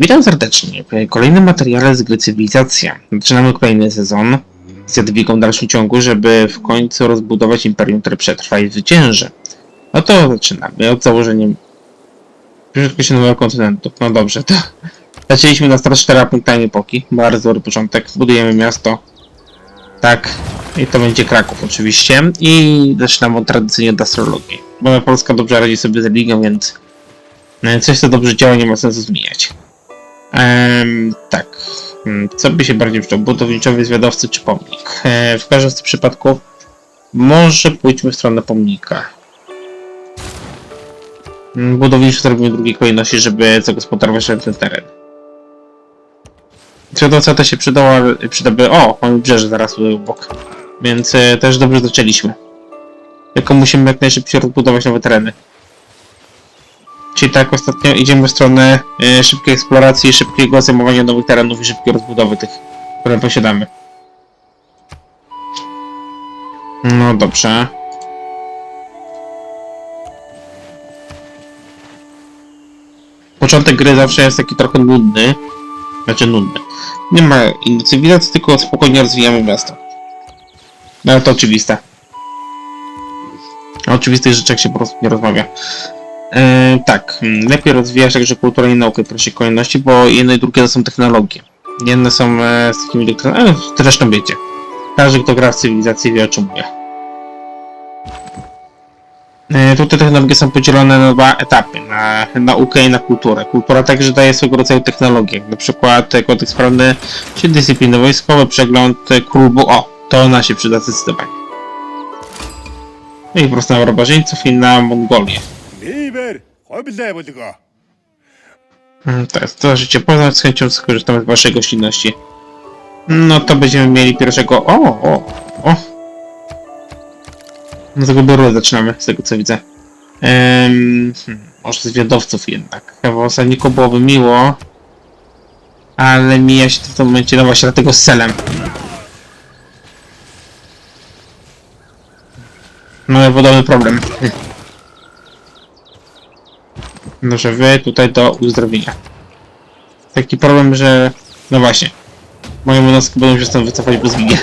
witam serdecznie w kolejnym materiale z gry Cywilizacja. Zaczynamy kolejny sezon z Jadwigą dalszym ciągu, żeby w końcu rozbudować imperium, które przetrwa i zwycięży. No to zaczynamy od założenia się nowego kontynentu. No dobrze, to zaczęliśmy na start 4 punktami epoki. Bardzo dobry początek. Budujemy miasto. Tak. I to będzie Kraków oczywiście. I zaczynamy od tradycyjnie od astrologii. Bo Polska dobrze radzi sobie z ligą, więc no, Coś co dobrze działa, nie ma sensu zmieniać. Ehm, tak. Hmm, Co by się bardziej przydał? Budowniczowy zwiadowcy czy pomnik? E, w każdym z tych przypadków może pójdźmy w stronę pomnika. Mm, Budowniczy zrobimy drugiej kolejności, żeby zagospodarować ten teren. Zwiadowca to się przydał, ale przydaby... O! Mamy brzeże zaraz obok. Więc e, też dobrze zaczęliśmy. Tylko musimy jak najszybciej rozbudować nowe tereny. Czyli tak ostatnio idziemy w stronę e, szybkiej eksploracji, szybkiego zajmowania nowych terenów i szybkiej rozbudowy tych, które posiadamy. No dobrze. Początek gry zawsze jest taki trochę nudny. Znaczy nudny. Nie ma innej cywilizacji, tylko spokojnie rozwijamy miasto. No to oczywiste. O oczywistych rzeczach się po prostu nie rozmawia. E, tak, mm, lepiej rozwijać także kulturę i naukę w pierwszej kolejności, bo jedno i drugie to są technologie. Jedne są e, z takimi doktrynami, ale zresztą wiecie. Każdy, kto gra w cywilizację wie o czym mówię. E, tutaj technologie są podzielone na dwa etapy, na naukę i na kulturę. Kultura także daje swego rodzaju technologie, na przykład e, kodeks prawny, czy dyscypliny wojskowe, przegląd e, klubu, o, to ona się przyda zdecydowanie. No i po prostu na i na Mongolię. Liber, buldego. Mm, Tak, to życie poznać, z chęcią skorzystamy z waszej gościnności. No to będziemy mieli pierwszego... O, o, o! No tego Boru zaczynamy, z tego co widzę. Ehm, hmm, może zwiadowców jednak. W osadniku byłoby miło. Ale mija się to w tym momencie, no właśnie dlatego z celem. Mamy podobny problem. No, że wy tutaj do uzdrowienia. Taki problem, że... No właśnie. Moje jednostki będą się stąd wycofać bez ginie.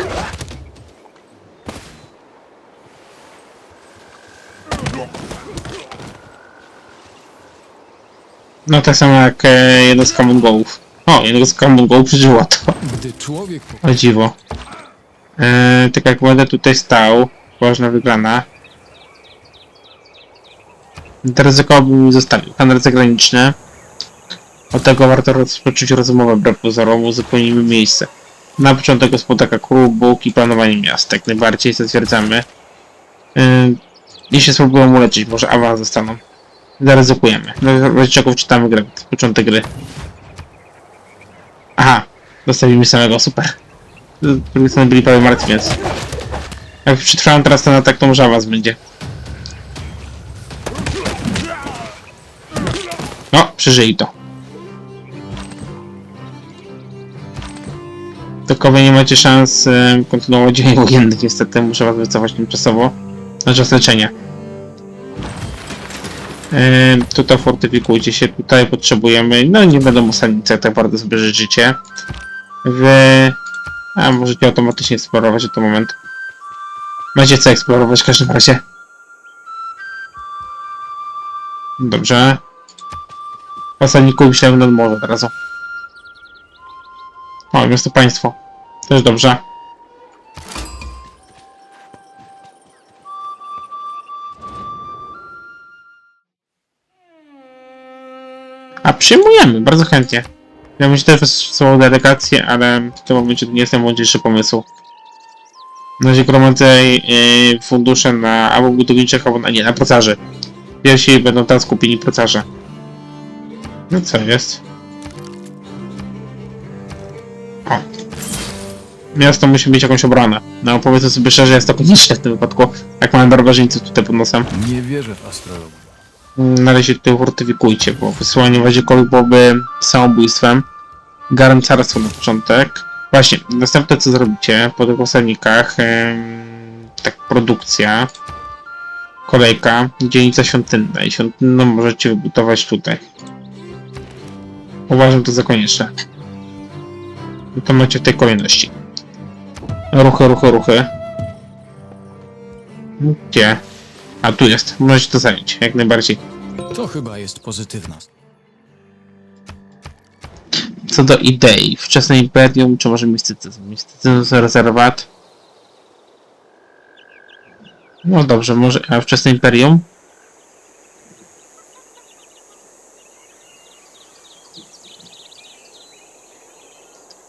No tak samo jak e, jednostka Mongołów. O, jednostka Mongołów przeżyła to. Gdy człowiek O dziwo. E, tak jak będę tutaj stał, ważna wygrana. Ryzyko bym mi zostawił. Handel zagraniczny. Od tego warto rozpocząć rozmowę wbrew pozorom, uzupełnimy miejsce. Na początek gospodarka klubów i planowanie miast. Jak najbardziej zatwierdzamy. Yy, jeśli spróbują uleczyć, może awans zostaną. Zaryzykujemy. W razie czego wczytamy grę. Początek gry. Aha, dostawimy samego, super. Z drugiej strony byli prawie martwi, więc... Jak przetrwałem teraz ten atak, to może awans będzie. No, przeżyli to. Tylko wy nie macie szans e, kontynuować dzień wojennych, niestety muszę was wycofać tymczasowo. Na czas leczenia. E, tutaj fortyfikujcie się, tutaj potrzebujemy, no nie osadnicy, jak tak bardzo sobie życzycie. Wy... A, możecie automatycznie eksplorować w ten moment. Macie co eksplorować w każdym razie. Dobrze. Osadniku myślałem nad morze od razu. O, miasto państwo. Też dobrze. A przyjmujemy, bardzo chętnie. Ja bym się też wysłał delegację, ale w tym momencie to nie jest najmądrzejszy pomysł. Na razie gromadzę yy, fundusze na albo budowniczych, albo na nie, na procarzy. Pierwsi będą tam skupieni procarze. No co jest? O. Miasto musi mieć jakąś obronę. No powiedzmy sobie szczerze, jest to konieczne w tym wypadku. Jak mamy barbarzyńców tutaj pod nosem. nie wierzę w astrologię. Na razie tutaj fortyfikujcie, bo wysyłanie wazikowych byłoby samobójstwem. Garem carstwo na początek. Właśnie, następne co zrobicie po tych osadnikach, tak produkcja, kolejka, dzielnica świątynna i świątynną możecie wybudować tutaj. Uważam to za konieczne. I to macie w tej kolejności. Ruchy, ruchy, ruchy. Gdzie? A tu jest. Możecie to zająć, jak najbardziej. To chyba jest pozytywna. Co do idei, wczesne imperium, czy może mistycyzm? Mistycyzm to rezerwat. No dobrze, może. A wczesne imperium?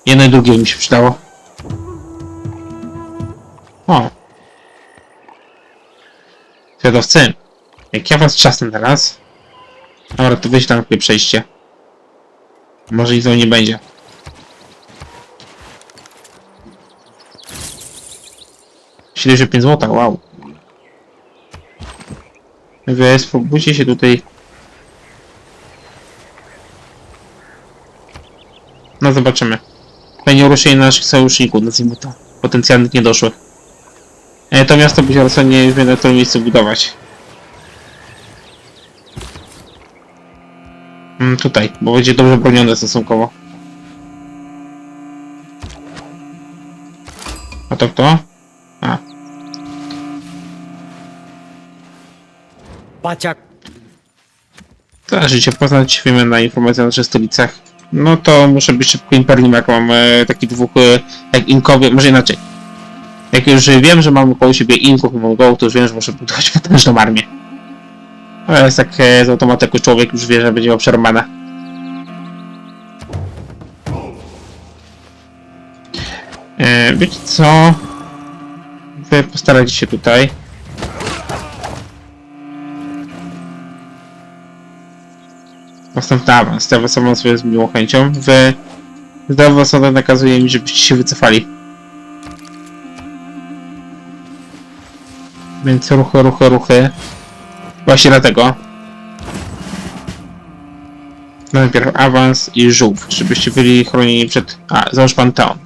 Jedno i drugie mi się przydało. O. Zwiadowcy, jak ja was czasem teraz. Dobra, to wyjść tam chwilę przejście. Może i to nie będzie. Pięć złota, wow. Wy spróbujcie się tutaj. No zobaczymy. Będzie uruszenie naszych sojuszników, nazwijmy to. Potencjalnych niedoszłych. E, to miasto być rozsądnie nie będę w tym miejscu budować. Mm, tutaj, bo będzie dobrze bronione stosunkowo. A to kto? A, Paciak. Zależy poznać wiemy na informacje o naszych stolicach. No to muszę być szybko imperium, jak mam e, dwóch, e, jak inkowie, może inaczej. Jak już wiem, że mam koło siebie inków i mongołów, to już wiem, że muszę budować potężną armię. Ale jest tak e, z automatyku człowiek już wie, że będzie miał przerwane. E, wiecie co? Wy postarajcie się tutaj. Następny awans. Was awansuję z miłą chęcią. Wy... Zdrowa osoba nakazuje mi, żebyście się wycofali. Więc ruchy, ruchy, ruchy. Właśnie dlatego. Najpierw awans i żółw, żebyście byli chronieni przed... A, załóż Panteon.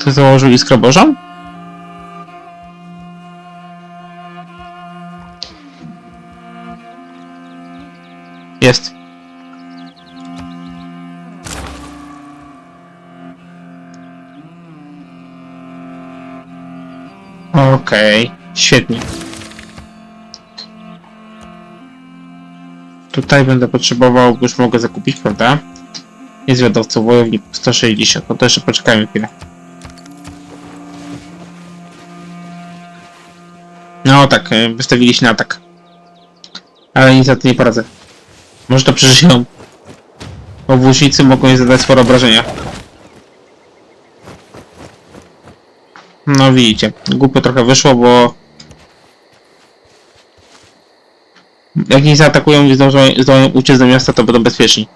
Kto założył iskrę bożą? Okej, świetnie. Tutaj będę potrzebował, bo już mogę zakupić, prawda? Jest wiadowców wojownik 160, no to jeszcze poczekajmy chwilę. No tak, e, wystawiliśmy atak. Ale niestety nie poradzę. Może to przeżyją. Bo włócznicy mogą jej zadać sporo obrażenia. No widzicie, głupio trochę wyszło, bo... Jak nie zaatakują i zdążą uciec do miasta, to będą bezpieczni.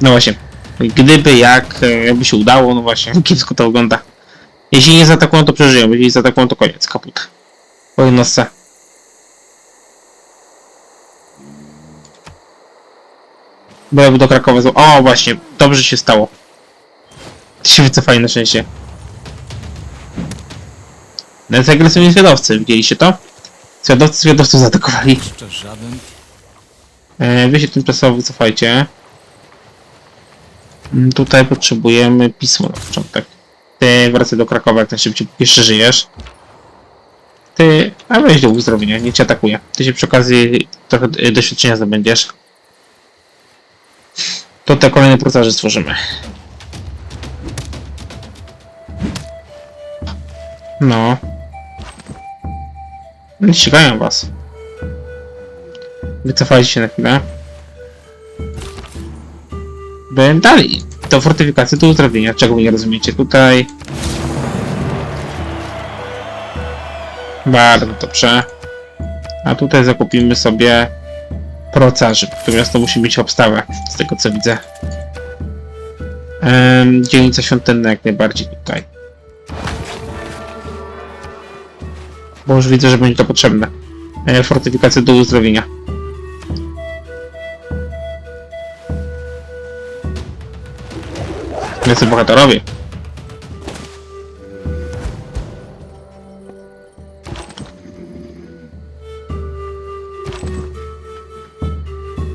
No właśnie. Gdyby, jak, e, jakby się udało, no właśnie, kiepsko to wygląda. Jeśli nie zaatakują, to przeżyją. Jeśli zaatakują, to koniec, kaput. Po jednostce. Jakby do Krakowa. O, właśnie, dobrze się stało. Się wycofali na szczęście. Nawet agresywni zwiadowcy, widzieliście to? Zwiadowcy zwiadowców zaatakowali. Jeszcze żaden. E, wy się tymczasowo wycofajcie. Mm, Tutaj potrzebujemy pismo na początek. Ty wracaj do Krakowa jak najszybciej, jeszcze żyjesz. Ty, a weź do uzdrowienia, nie cię atakuje. Ty się przy okazji trochę e, doświadczenia zdobędziesz. To te kolejne procarzy stworzymy. No. No, Ścigają was. Wycofajcie się na chwilę. Byłem dalej. Do fortyfikacji, do uzdrowienia. Czego nie rozumiecie? Tutaj. Bardzo dobrze. A tutaj zakupimy sobie procarzy. Natomiast to musi mieć obstawę, z tego co widzę. Ehm, dzielnica świątynna jak najbardziej tutaj. Bo już widzę, że będzie to potrzebne. E, Fortyfikacja do uzdrowienia. Jacy bohaterowie.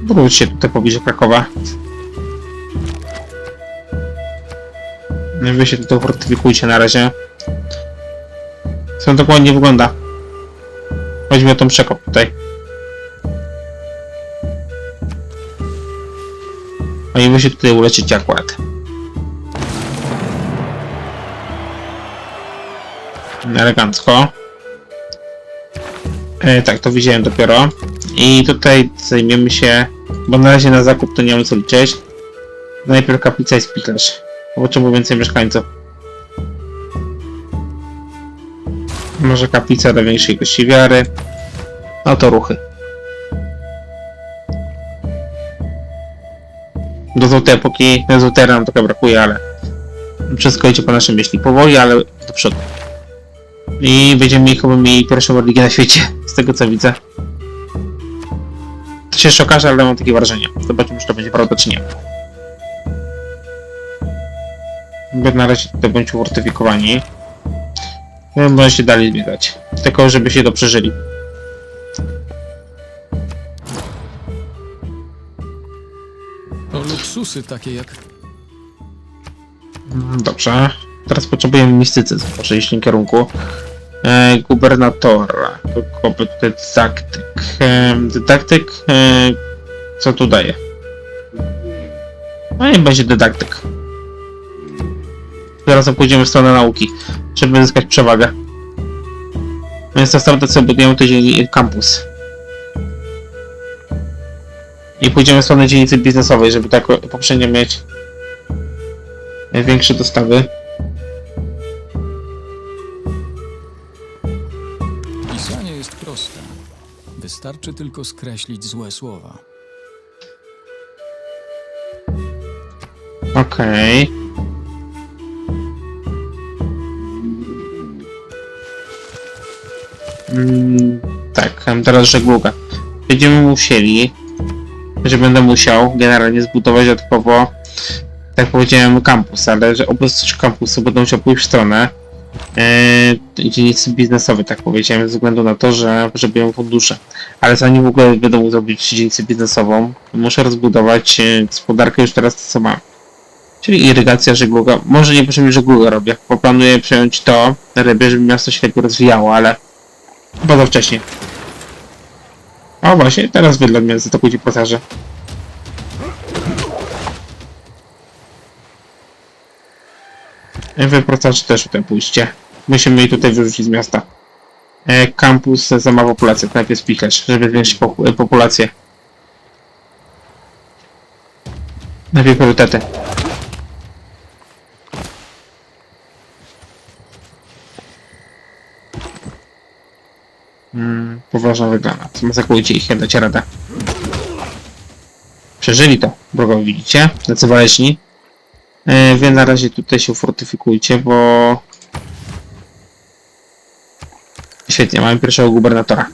Wróć się tutaj pobliżu Krakowa. Wy się tutaj fortyfikujcie na razie. Co dokładnie wygląda? Weźmy tą przekop tutaj. A i wy się tutaj uleczycie akurat. Elegancko. E, tak, to widziałem dopiero. I tutaj zajmiemy się, bo na razie na zakup to nie mamy co liczyć. Najpierw kaplica i spikerz. Potrzebujemy więcej mieszkańców. Może kaplica do większej ilości wiary. No to ruchy. Do złotej epoki, złotej nam trochę brakuje, ale wszystko idzie po naszej myśli. Powoli, ale do przodu. I będziemy mieli chyba mieli pierwszą religię na świecie, z tego co widzę. To się jeszcze okaże, ale mam takie wrażenie. Zobaczymy, czy to będzie prawda, czy nie. Na razie tutaj bądź ufortyfikowani. No, może się dalej zbiegać. Tylko, żeby się to przeżyli. To luksusy takie jak... Mm, Dobrze. Teraz potrzebujemy mistycyzm, w tym kierunku. E, gubernatora. Dydaktyk. E, dydaktyk. E, co tu daje? No i będzie dydaktyk. Teraz pójdziemy w stronę nauki, żeby zyskać przewagę. Więc następnie sobie budujemy tydzień kampus. I pójdziemy w stronę dzielnicy biznesowej, żeby tak poprzednio mieć większe dostawy. Pisanie jest proste. Wystarczy tylko skreślić złe słowa. Okej. Tak, em, teraz żegluga. Będziemy musieli, że będę musiał generalnie zbudować dodatkowo, tak powiedziałem, kampus, ale że oprócz kampusu będę musiał pójść w stronę e, dzielnicy biznesowej, tak powiedziałem, ze względu na to, że potrzebują fundusze. Ale zanim w ogóle mógł zrobić dzielnicę biznesową, muszę rozbudować e, gospodarkę już teraz to, co mam. Czyli irygacja, żegluga. Może nie potrzebnie żegluga robię, bo planuję przejąć to ryby, żeby miasto się rozwijało, ale chyba za wcześnie. O właśnie, teraz wy dla mnie zaatakujcie pasażer. Wy procarzy też tutaj pójście. Musimy jej tutaj wyrzucić z miasta. E, kampus za ma populację, najpierw spichlerz, żeby zwiększyć popu- populację. Najpierw priorytety. Mm, poważna wygrana. Zmasakujcie ich, jak dacie radę. Przeżyli to, wrogowie widzicie? Tacy waleśni. E, wy na razie tutaj się fortyfikujcie, bo... Świetnie, mamy pierwszego gubernatora.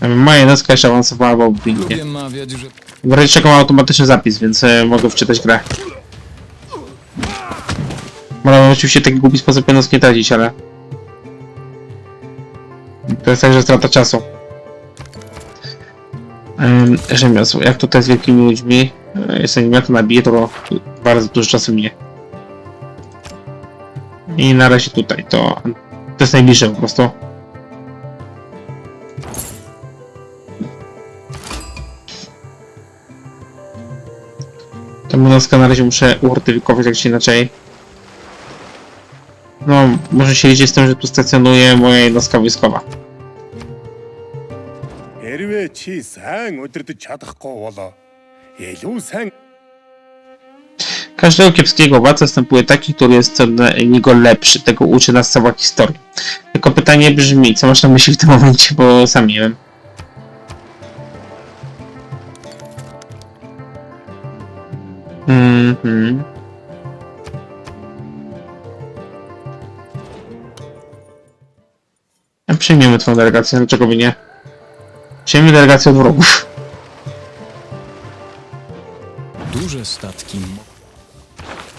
E, Moja jednostka jeszcze awansowała, bo pięknie. Lubię mawiać, że W razie czego mam automatyczny zapis, więc e, mogę wczytać grę. Można oczywiście taki głupi sposób jednostki nie tracić, ale... To jest także strata czasu. Ym, rzemiosło. Jak tutaj z wielkimi ludźmi? E, Jeśli ja to nabiję, to bardzo dużo czasu minie. I na razie tutaj, to... To jest najbliższe po prostu. Tę jednostkę na razie muszę ufortyfikować jak się inaczej No, może się liczyć z tym, że tu stacjonuje moja jednostka wojskowa. Хэрвээ чи сайн удирдах чадахгүй бол илүү сайн Każdego kiepskiego władca następuje taki, który jest co do niego lepszy. Tego uczy nas cała historia. Tylko pytanie brzmi, co masz na myśli w tym momencie, bo sam nie wiem. Mhm. A Przyjmiemy twoją delegację, dlaczego by nie? Przyjmiemy delegację od wrogów. duże statki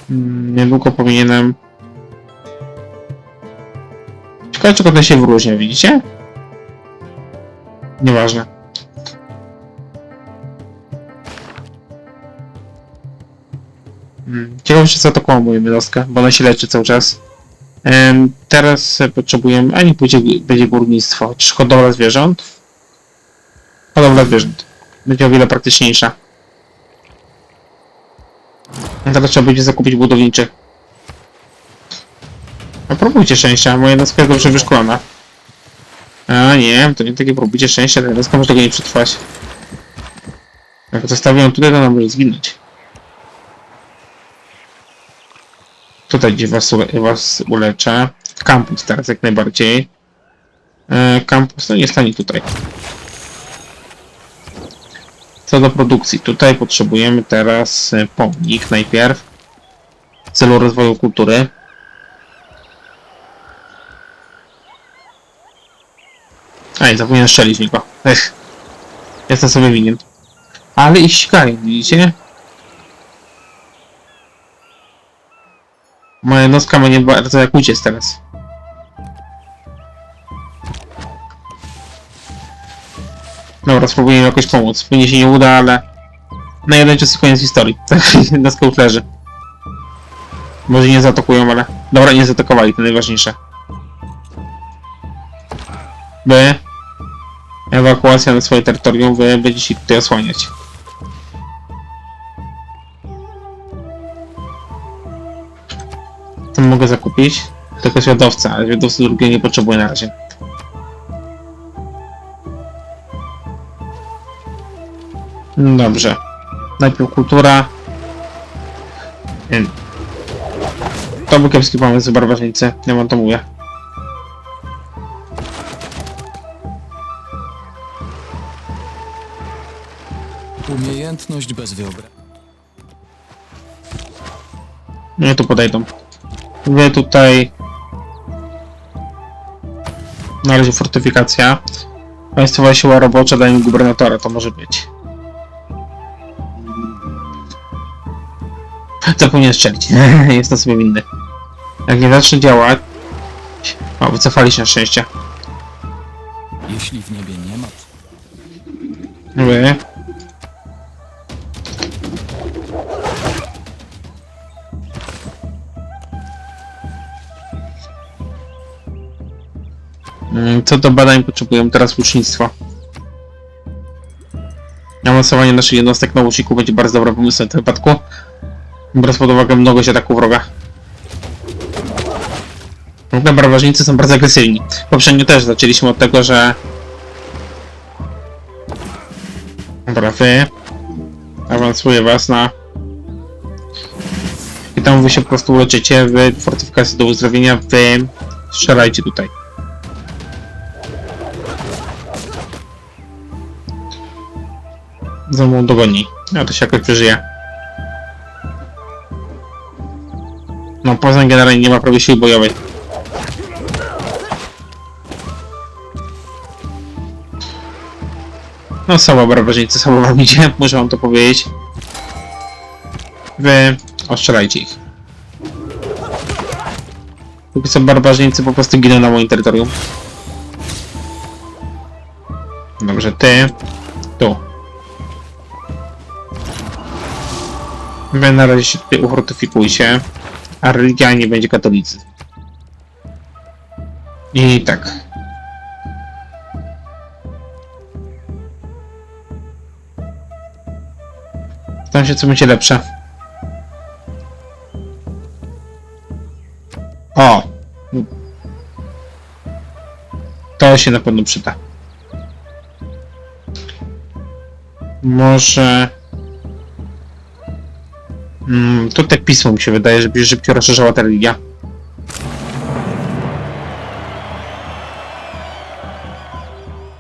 Mm, Niedługo powinienem Ciekawe, czego to się wyróżnia, widzicie? Nieważne. Hmm, Ciekawe, czy zaatakował moją jednostkę, bo ona się leczy cały czas. Em, teraz potrzebujemy, a nie pójdzie, będzie górnictwo, czy hodowla zwierząt? Hodowla zwierząt. Będzie o wiele praktyczniejsza. A Teraz trzeba będzie zakupić budowniczych. A próbujcie szczęścia, moja jednostka jest dobrze wyszkolona. A nie, to nie takie próbujcie szczęścia, ta jednostka może tego nie przetrwać. Jak zostawię ją tutaj, to ona może zginąć. Tutaj gdzie was, was uleczę. Kampus teraz jak najbardziej. E, kampus no nie stanie tutaj. Co do produkcji, tutaj potrzebujemy teraz e, pomnik najpierw w celu rozwoju kultury. Ej, zapomniałem strzelić w niego. Ech. Jestem sobie winien. Ale ich ścigają, widzicie? Moja jednostka ma nie bardzo jak uciec teraz. Dobra, spróbuję im jakoś pomóc. Pewnie się nie uda, ale... Na jeden czas koniec historii. Jednostka już leży. Może nie zaatakują, ale... Dobra, nie zaatakowali, to najważniejsze. Wy... Ewakuacja na swoje terytorium, wy będziecie tutaj osłaniać. Mogę zakupić? Tylko zwiadowca, ale zwiadowcy drugiego nie potrzebuję na razie. No Dobrze. Najpierw kultura. Ym. To był kiepski pomysł, barbarzyńcy. Ja wam to mówię. Umiejętność bez wyobraźni. Nie tu podejdą. Wy tutaj. Na razie fortyfikacja. Państwowa siła robocza mi gubernatora, to może być. Zapomniałem strzelić. Jestem sobie winny. Jak nie zacznie działać. O, wycofali się na szczęście. Jeśli w niebie nie ma, Wy. Co do badań potrzebujemy teraz łucznictwo. Awansowanie naszych jednostek na łuczniku będzie bardzo dobrym pomysłem w tym wypadku. Biorąc pod uwagę mnogość ataków wroga. W ogóle barbarzyńcy są bardzo agresywni. Poprzednio też zaczęliśmy od tego, że... Dobra, wy... Awansuję was na... I tam wy się po prostu leczycie, wy fortyfikacje do uzdrowienia, wy... Strzelajcie tutaj. Za mną dogoni. Ja to się jakoś przeżyje. No, Poznań generalnie nie ma prawie siły bojowej. No, słabo barbarzyńcy, słabo wam idzie, muszę wam to powiedzieć. Wy ostrzelajcie ich. Póki co barbarzyńcy po prostu giną na moim terytorium. Dobrze, ty. Tu. Wy na razie się tutaj ufortyfikujcie, a religia nie będzie katolicyzm. I tak. Tam się co będzie lepsze. O! To się na pewno przyda. Może... Mm, tutaj pismo mi się wydaje, żeby szybciej rozszerzała ta religia.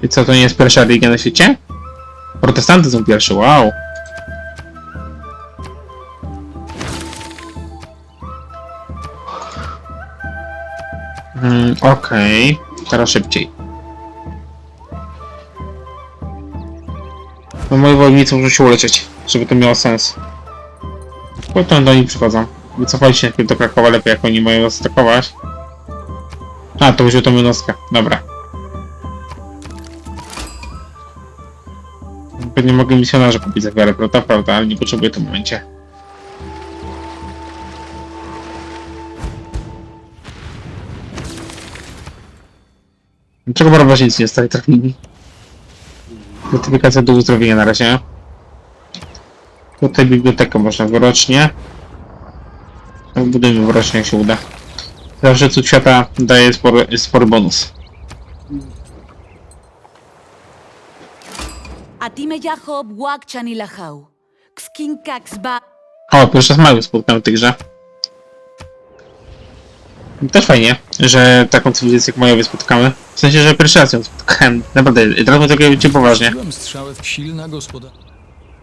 I co, to nie jest pierwsza religia na świecie? Protestanty są pierwsze, wow. Mm, Okej, teraz szybciej. No moi wojownicy muszą się uleczyć, żeby to miało sens. Potem do nich przychodzą. Wycofali się do Krakowa, lepiej jak oni mają nas atakować. A, to będzie to jednostkę. Dobra. Pewnie mogę misjonarze kupić za wiarę, prawda? Prawda, ale nie potrzebuję w tym momencie. Dlaczego barbarzyńcy nie stali trafili? Notyfikacja do uzdrowienia na razie. Tutaj bibliotekę można wyrocznie. Budujmy wyrocznie jak się uda. Zawsze cud świata daje spory, spory bonus. O, pierwszy raz mały spotkałem w tej grze. Też fajnie, że taką cywilizację jak Majowie spotkamy. W sensie, że pierwszy raz ją spotkałem. Naprawdę, teraz mówię takie cię poważnie. Byłem strzałę w silna gospoda.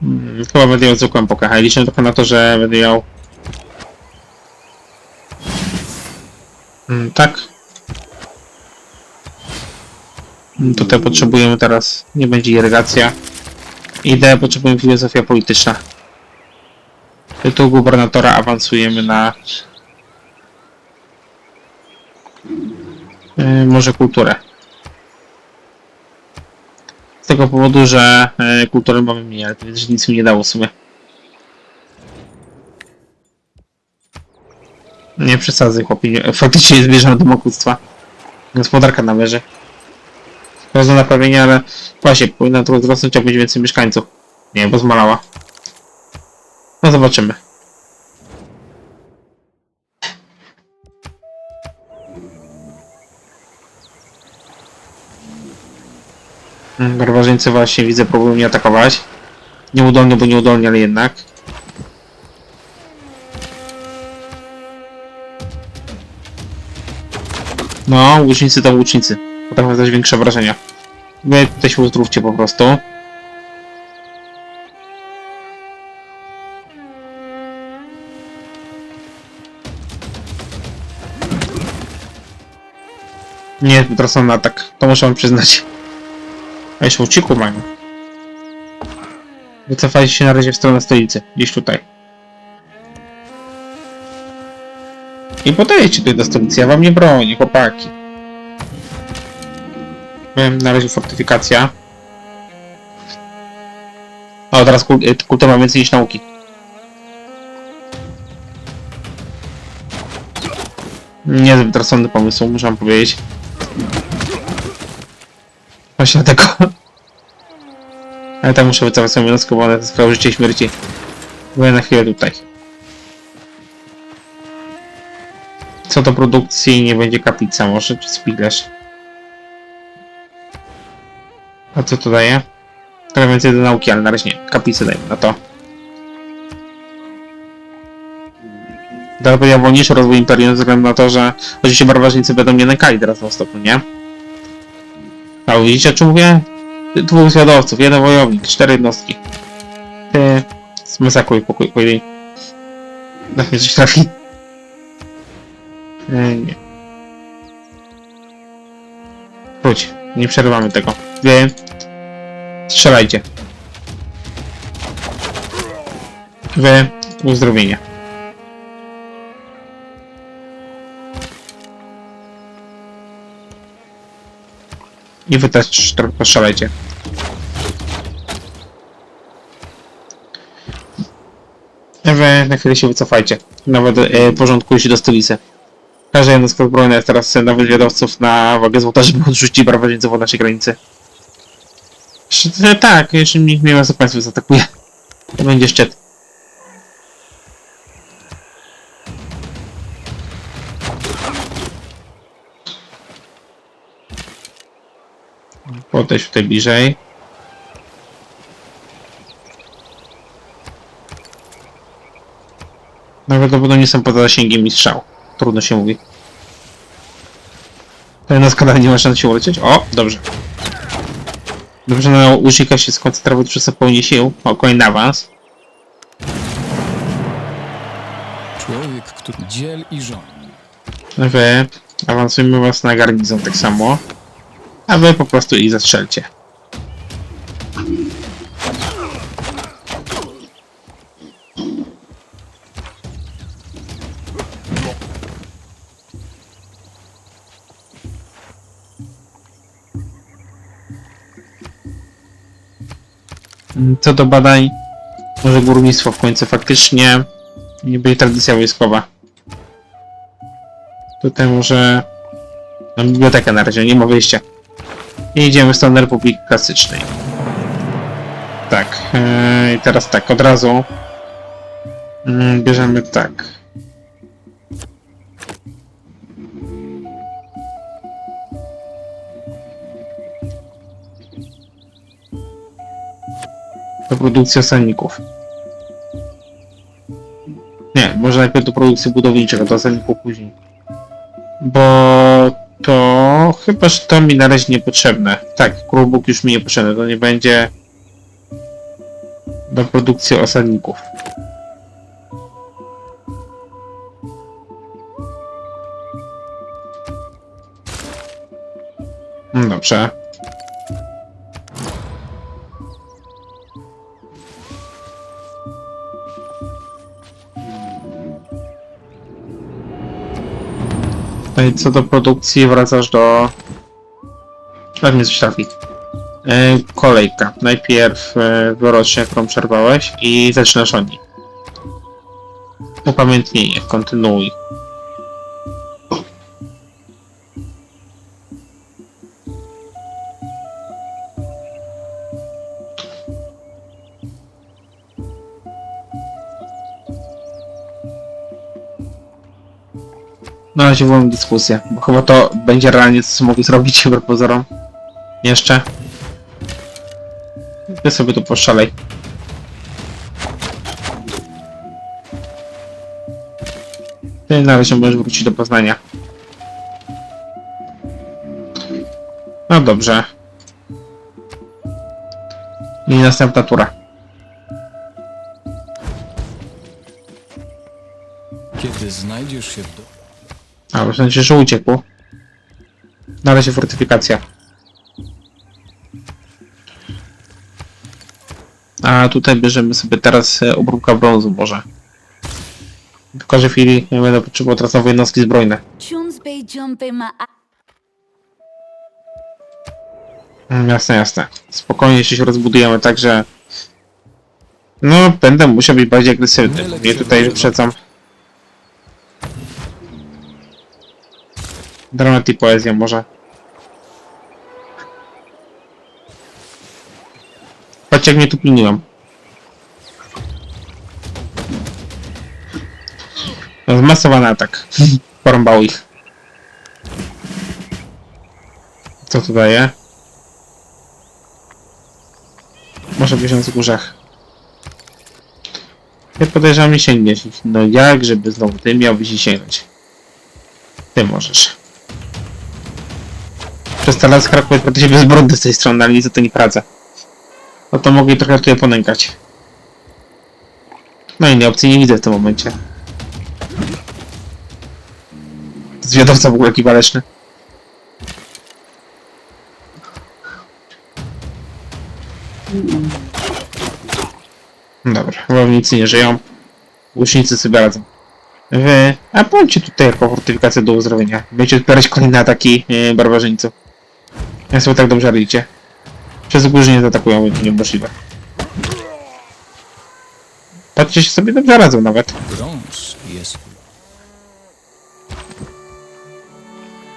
Mm, Chyba będę ją zwykłą a liczę tylko na to, że będę ją... Mm, tak. Mm, Tutaj potrzebujemy teraz... Nie będzie irygacja. Idea potrzebujemy filozofia polityczna. Tytuł gubernatora awansujemy na... Yy, może kulturę. Tego powodu, że e, kulturę mamy mniej, ale to też nic mi nie dało w sumie. Nie przesadzaj, chłopie. nie- Faktycznie jest do mokuctwa. Gospodarka należy. Bardzo naprawienie, ale właśnie, powinna to wzrosnąć, a być więcej mieszkańców. Nie, bo zmalała. No zobaczymy. Barbarzyńcy właśnie widzę próbują mnie atakować. Nieudolnie, bo nieudolnie, ale jednak. No, łucznicy to łucznicy. Potrafią dać większe wrażenia. Wy tutaj się uzdrówcie po prostu. Nie, teraz na atak. To muszę wam przyznać. Jeszcze uciekł mają. Wycofajcie się na razie w stronę stolicy. Gdzieś tutaj. I podejdźcie tutaj do stolicy. Ja wam nie bronię, chłopaki. Byłem na razie fortyfikacja. O, teraz kul kultura ma więcej niż nauki. Niezbyt rozsądny pomysł, muszę wam powiedzieć. Właśnie dlatego. Ale tam muszę wycofać swoją jednostkę, bo ona to sprawa życia i śmierci. Byłem na chwilę tutaj. Co do produkcji, nie będzie kaplica może, czy spilerz. A co to daje? Trochę więcej do nauki, ale na razie nie. Kaplicę dajmy na to. Dalej będzie wolniejszy rozwój imperium ze względu na to, że oczywiście barbarzyńcy będą mnie nękali teraz na stopniu, nie? A widzicie o czym mówię? Dwóch zwiadowców, jeden wojownik, cztery jednostki. Ty, zmasakruj pokój, pokój. Na mnie coś trafi. E, nie. Chodź, nie przerywamy tego. Wy strzelajcie. Wy uzdrowienie. I wy też trochę postrzelajcie. Wy na chwilę się wycofajcie. Nawet e, porządkujcie do stolicy. Każda jednostka zbrojna jest teraz nawet wywiadowców na wagę złota, żeby odrzucić barbarzyńców od naszej granicy. E, Tak, jeżeli nikt nie ma co państwo zaatakuje. To będzie szczyt. Podejść tutaj bliżej. Najprawdopodobniej są poza zasięgiem i strzał. Trudno się mówi. To na skala nie ma szans się ulecieć. O, dobrze. Dobrze, na łucznika się skoncentrować przez pełni sił. O, kolejny awans. Człowiek, który dziel i żon. Wy awansujmy was na garnizon tak samo a wy po prostu ich zastrzelcie. Co do badań, może górnictwo w końcu faktycznie nie będzie tradycja wojskowa. Tutaj może... No, biblioteka na razie, nie ma wyjścia. I idziemy w stronę Republiki Klasycznej. Tak, yy, i teraz tak, od razu mm, bierzemy tak. Do produkcji osadników. Nie, może najpierw do produkcji budowniczych, a do osadników później. Bo to chyba, że to mi na razie niepotrzebne. Tak, królbóg już mi niepotrzebny, to nie będzie do produkcji osadników. No Dobrze. No i co do produkcji, wracasz do... Pewnie coś trafi. E, kolejka. Najpierw e, wyrocznie, którą przerwałeś i zaczynasz od niej. Upamiętnienie, kontynuuj. Razie wolną dyskusję, bo chyba to będzie realnie co mogę zrobić chyba pozorom. Jeszcze. Ty sobie tu poszalej. Ty na razie możesz wrócić do Poznania. No dobrze. I następna tura. Kiedy znajdziesz się w do... A, już znaczy, że uciekł. Na razie fortyfikacja. A tutaj bierzemy sobie teraz e, obróbka brązu może. W każdej chwili nie będę potrzebował teraz nowe jednostki zbrojne. Mm, Jasne, jasne. Spokojnie się rozbudujemy tak, że... No, będę musiał być bardziej agresywny. Nie tutaj wyprzedzam. Dramat i poezja może. Patrzcie jak mnie tu pilnują. Zmasowany atak. Porąbał ich. Co to daje? Może wziąć z górzach. Ja podejrzewam nie sięgniesz. No jak, żeby znowu ty miałbyś ich sięgnąć? Ty możesz. Przez teraz Kraków po się bezbronny z tej strony, ale nic za to nie pracę. No to mogę trochę tutaj ponękać. No innej opcji nie widzę w tym momencie. Zwiadowca w ogóle jaki waleczny. Dobra, wojownicy nie żyją. Łucznicy sobie radzą. Wy, a bądźcie tutaj jako fortyfikacja do uzdrowienia. Będziecie odpierać kolejne ataki yy, barbarzyńców. Jak sobie tak dobrze radzicie. Przez górze nie zaatakują, niemożliwe. Patrzcie się sobie dobrze radzą nawet. Brąz jest...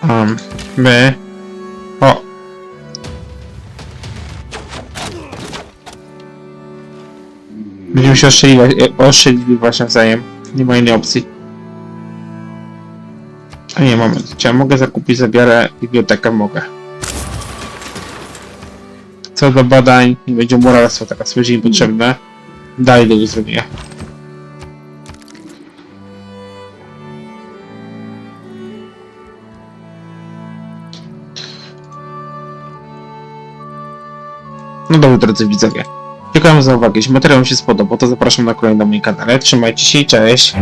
Um, my... O! Będziemy się ostrzeliwać, e, ostrzeliwać nawzajem. Nie ma innej opcji. A nie, moment. Czy ja mogę zakupić zabiorę bibliotekę? Mogę. Co do badań, nie będzie moralstwa teraz, będzie potrzebne. Dalej do zrobienia. No dobrze, drodzy widzowie. Dziękuję za uwagę. Jeśli materiał się spodobał, to zapraszam na kolejny mój kanale. Trzymajcie się i cześć!